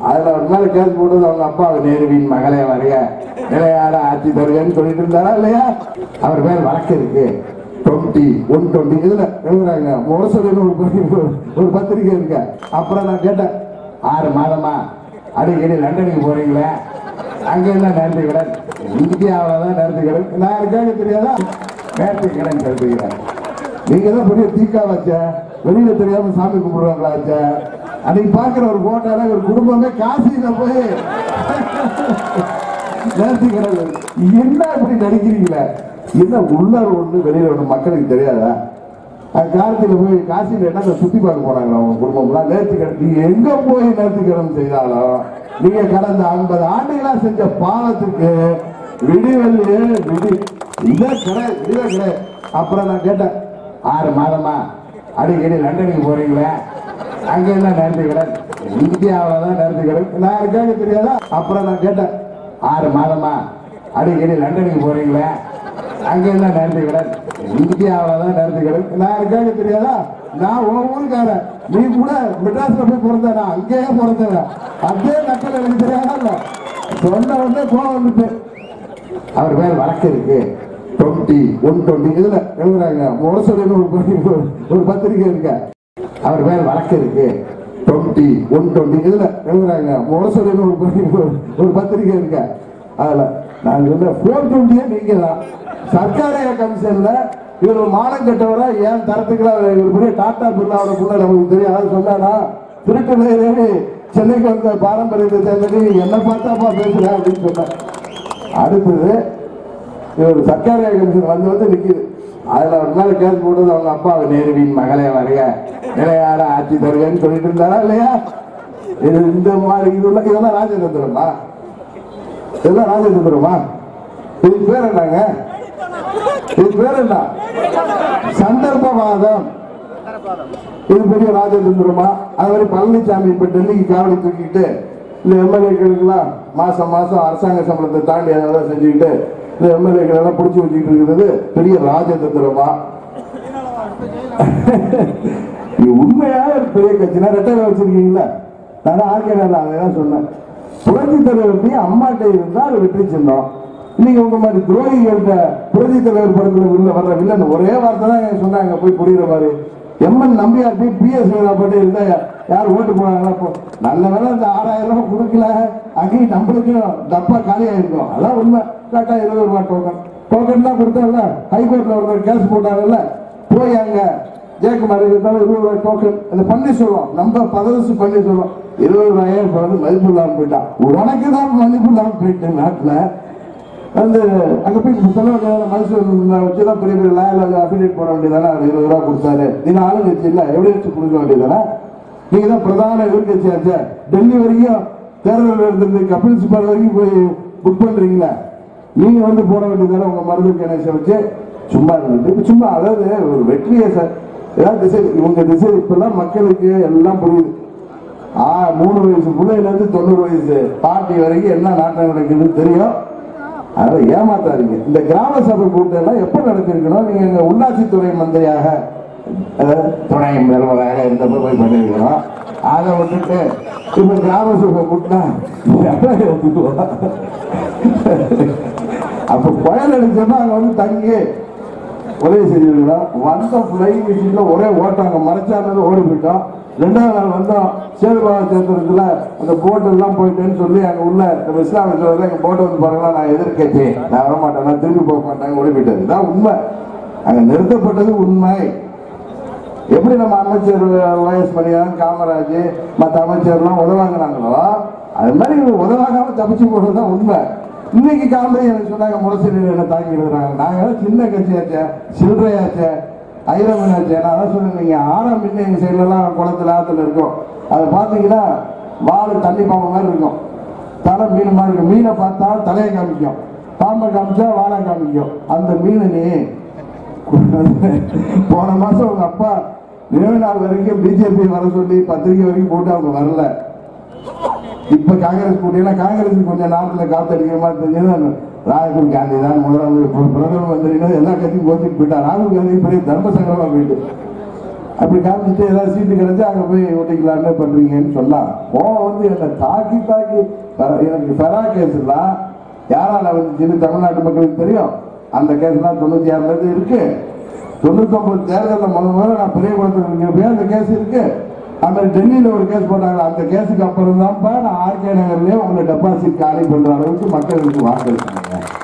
அதுல ஒரு நாள் கேஸ் போட்டது அவங்க அப்பா நேருவின் மகளே வருக. நிலையாட ஆட்சி தருகன்னு சொல்லிட்டு இருந்தாரா இல்லையா? அவர் மேல் வழக்கு இருக்கு. Twenty one twenty. இதுல எழுதுறாங்க. முரசொலின்னு ஒரு பத்திரிக்கை- ஒரு பத்திரிக்கை இருக்கு. அப்புறம் நான் கேட்டேன் ஆறு மாதமா? அடிக்கடி லண்டனுக்கு போறீங்களே? அங்க என்ன நேர்த்தி கடன் இந்தியாவில தான் நேர்த்தி நான் இருக்காங்க தெரியாதா? நேர்த்தி கடன் செலுத்துகிறேன் நீங்க தான் பெரிய தீக்கா வச்ச? வெளியில தெரியாம சாமி கும்பிடுவாங்களா வச்ச? அன்னைக்கு பாக்குற ஒரு போட்டோல ஒரு குடும்பமே காசியில போய் நேர்த்திக்கிறது என்ன இப்படி நடிக்கிறீங்களே? என்ன உள்ளார் ஒண்ணு வெளியில ஒண்ணு மக்களுக்கு தெரியாதா? அஹ் காலத்துல போய் காசியில என்ன சுத்தி பார்க்க போனாங்களா உங்க குடும்பம்லாம்? நேர்த்திக்கடன் நீ எங்க போய் நேர்த்திக்கடன் செய்தாலும் நீங்க கடந்த ஐம்பது ஆண்டுகளா செஞ்ச பாலத்துக்கு விடிவெள்ளி விடி இல்லை கிடையாது இல்லை கிடையாது அப்புறம் நான் கேட்டேன் ஆறு மாதமா? அடிக்கடி லண்டனுக்கு போறீங்களே? அங்கே தான் நேர்த்திக்கடன் இந்தியாவில் தான் நேர்த்திக்கடன் நான் இருக்காங்க தெரியாதா? அப்புறம் நான் கேட்டேன் ஆறு மாதமா? அடிக்கடி லண்டனுக்கு போறீங்களே? அங்கே தான் நேர்த்தி இந்தியாவில் தான் நேர்த்தி நான் இருக்காங்க தெரியாதா? நான் உன் ஊருக்காரன். நீ கூட மெட்ராஸ்ல போய் பிறந்த நான் அங்கேயே பிறந்தவன் அதே மக்கள் எனக்கு தெரியாதா இல்ல? சொன்ன உடனே கோவம் வந்துட்டு அவர் மேல் வழக்கு இருக்கு. டுவெண்ட்டி ஒன் டுவெண்ட்டி இதுல எழுதுறாங்க. முரசொலின்னு ஒரு ஒரு பத்திரிக்கை இருக்கு. அவர் மேல் வழக்கு இருக்கு. டுவெண்ட்டி ஒன் டுவெண்ட்டி இதுல எழுதுறாங்க. முரசொலின்னு ஒரு பத்திரிக்கை- ஒரு பத்திரிக்கை இருக்கு. அதுல நாங்கள் வந்து ஃபோர் டுவெண்ட்டியே நீங்க தான் சர்க்காரிய கமிஷன்ல இவர் ஒரு மானம் கட்டவரா ஏன் தரத்துக்குலாம் இவர் பெரிய டாடா பிர்லாவோட புள்ள நமக்கு தெரியும். அதாவது சொன்னானா திருட்டு சென்னைக்கு வந்த பாரம்பரியத்தை சேர்ந்தது என்ன பார்த்தாப்பா பேசுகிறேன் அப்படின்னு சொன்னார். அடுத்தது இவர் சர்க்காரிய கமிஷன் வந்து வந்து நிற்கிது அதில் ஒரு நாள் கேஸ் போட்டது அவங்க அப்பா நேருவின் மகளே வருக நிலையாட ஆட்சி தருகன்னு சொல்லிட்டு இருந்தாரா இல்லையா? இது இந்த மாதிரி இதெல்லாம் இதெல்லாம் ராஜதந்திரமா? இதெல்லாம் ராஜதந்திரமா? இது பேர் என்னங்க? இது பேர் என்ன? சந்தர்ப்பவாதம். இது பெரிய ராஜதந்திரமா? அது மாதிரி பழனிசாமி இப்ப டெல்லிக்கு காவடி தூக்கிட்டு இந்த எம்எல்ஏக்களுக்கெல்லாம் மாசம் மாசம் அரசாங்க சம்பளத்தை தாண்டி அதெல்லாம் செஞ்சுக்கிட்டு இந்த எம்எல்ஏக்கள் எல்லாம் பிடிச்சி வச்சுக்கிட்டு இருக்கிறது பெரிய ராஜதந்திரமா? உண்மையாக ஒரு பெரிய கட்சினா? ரெட்டையில வச்சிருக்கீங்களா நான் ஆர்கே அதான் சொன்னேன். புரட்சி தலைவர்கிட்ட அம்மாட்டை இருந்தால் அது வெற்றி சின்னம். இன்னைக்கு உங்க மாதிரி துரோகிகள்கிட்ட புரட்சி தலைவர் படத்துல உள்ள வர்ற வில்லன் ஒரே வார்த்தை தான் சொன்னாங்க போய் புரியுற மாதிரி. எம்என் நம்பியார் போய் பிஎஸ் பட்டு இருந்தா யார் ஓட்டு போனாங்களா இப்போ நல்ல வேலை இந்த ஆறாயிரம் ரூபாய் கொடுக்கல. அங்கேயும் நம்மளுக்கும் டப்பா காலியாயிருக்கும் அதான் உண்மை. கரெக்டாக இருபது ரூபாய் டோக்கன் டோக்கன் தான் கொடுத்தாங்கல்ல ஹைகோர்ட்ல ஒருத்தர் கேஸ் போட்டாங்கல்ல போய் அங்க ஜெயக்குமார் இருந்தாலும் இருபது ரூபாய் டோக்கன் அதை பண்ணி சொல்லுவோம் நம்ம பதவிச்சு பண்ணி சொல்லுவோம் இருபது ரூபாயே மதிப்பு இல்லாமல் போயிட்டான். உனக்கு தான் மதிப்பு இல்லாமல் போயிட்டு நாட்டில். வந்து அங்கே போய் சொல்ல வேண்டியதான மைசூர் வச்சு தான் பெரிய பெரிய லாயர் அஃபிலியேட் போட வேண்டியதானே இருபது ரூபா கொடுத்தாரு. நீங்க ஆளுங்கட்சி இல்லை எப்படி வச்சு கொடுக்க வேண்டியதானே நீங்க தான் பிரதான எதிர்கட்சி ஆச்சு டெல்லி வரைக்கும் தேர்தல் இருந்து கபில் சிபால் வரைக்கும் போய் புக் பண்றீங்களா? நீங்க வந்து போட வேண்டியதானே உங்க மருந்து கணேசை வச்சு சும்மா இருந்துட்டு இப்போ சும்மா அதாவது ஒரு வெற்றியை சார் ஏதாவது திசை இவங்க திசை இப்பெல்லாம் மக்களுக்கு எல்லாம் புரியுது. ஆ மூணு வயசு பிள்ளையிலேருந்து தொண்ணூறு வயசு பாட்டி வரைக்கும் என்ன நாட்டம் நடக்குதுன்னு தெரியும். அதை ஏமாத்தாதீங்க. இந்த கிராம சபை கூட்டம் எல்லாம் எப்ப நடத்திருக்கணும்? நீங்க எங்க உள்ளாட்சித்துறை மந்திரியாக துணை முதல்வராக இந்த போய் பண்ணிருக்கணும். அதை விட்டுட்டு இப்ப கிராம சபை கூட்டினா எவ்வளவு அப்ப புயல் அடிச்சோம்னா அங்க வந்து தங்கி உதவி செஞ்சிருக்கிறோம் வந்த ஃப்ளைங் மிஷின்ல ஒரே ஓட்டம். அங்க மறைச்சானது ஓடி போயிட்டோம். ரெண்டாவது நாள் வந்தோம் சேதுபாத சேத்திரத்தில் அந்த போட் எல்லாம் போயிட்டேன்னு சொல்லி அங்கே உள்ள நம்ம இஸ்லாமியத்தில் எங்கள் போட்டை வந்து பாருங்களா நான் எதிர்க்கட்சி நான் வரமாட்டேன் நான் திரும்பி போக மாட்டேன் ஓடி தான் உண்மை. அங்கே நிறுத்தப்பட்டது உண்மை. எப்படி நம்ம அமைச்சர் ஓஎஸ் மணியன் காமராஜ் மற்ற அமைச்சர்லாம் உதவாங்கினாங்களோ அது மாதிரி இவங்க உதவாகாம தப்பிச்சு போடுறது தான் உண்மை. இன்னைக்கு காமெடி எனக்கு சொன்னாங்க முரசு என்ன தாக்கி எழுதுறாங்க. நாங்க சின்ன கட்சியாச்சே சில்லறையாச்சே. ஐரமனாச்சே நான் அதான் சொன்னேன் நீங்க ஆறாம் பின்ன எங்க சைட்லலாம் குளத்துல ஆத்துல இருக்கும். அதை பார்த்தீங்கன்னா வால் தண்ணி பாம்பு மாதிரி இருக்கும். தலை மீன் மாதிரி இருக்கும். மீனை பார்த்தா தலையை காமிக்கும். பாம்பை காமிச்சா வாழை காமிக்கும். அந்த மீனை போன மாசம் உங்க அப்பா நினைவு நாள் வரைக்கும் பிஜேபி வர சொல்லி பத்திரிகை வரைக்கும் போட்டு அவங்க வரல. இப்ப காங்கிரஸ் கூட்டினா காங்கிரஸ் கொஞ்சம் நாட்டுல காத்தடிக்கிற மாதிரி தெரிஞ்சது ராகுல் காந்தி தான் முதலமைச்சர் பிரதம மந்திரினா எல்லா கட்சியும் கோச்சுக்கு போயிட்டா ராகுல் காந்தி பெரிய தர்ம சங்கரமா போயிட்டு. அப்படி காமிச்சிட்டு ஏதாவது சீட்டு கிடைச்சா அங்கே போய் ஓட்டிக்கலான்னு பண்றீங்கன்னு சொல்லலாம் கோவம் வந்து என்னை தாக்கி தாக்கி எனக்கு பெறா கேஸ்லாம் யாரால வந்துச்சுன்னு தமிழ்நாட்டு மக்களுக்கு தெரியும். அந்த கேஸ்லாம் தொண்ணூற்றி ஆறுலேருந்து இருக்கு. தொண்ணூத்தொம்பது தேர்தலில் முதல் முதல்ல நான் பெரிய குளத்தில் அந்த கேஸ் இருக்கு? அதுமாதிரி டெல்லியில் ஒரு கேஸ் போட்டாங்க. அந்த கேஸுக்கு அப்புறம் தான்ப்பா நான் ஆர்கே நகர்லேயே உங்களை டெபாசிட் காலி பண்ணுற அளவுக்கு மக்களுக்கு வாக்களிச்சாங்க.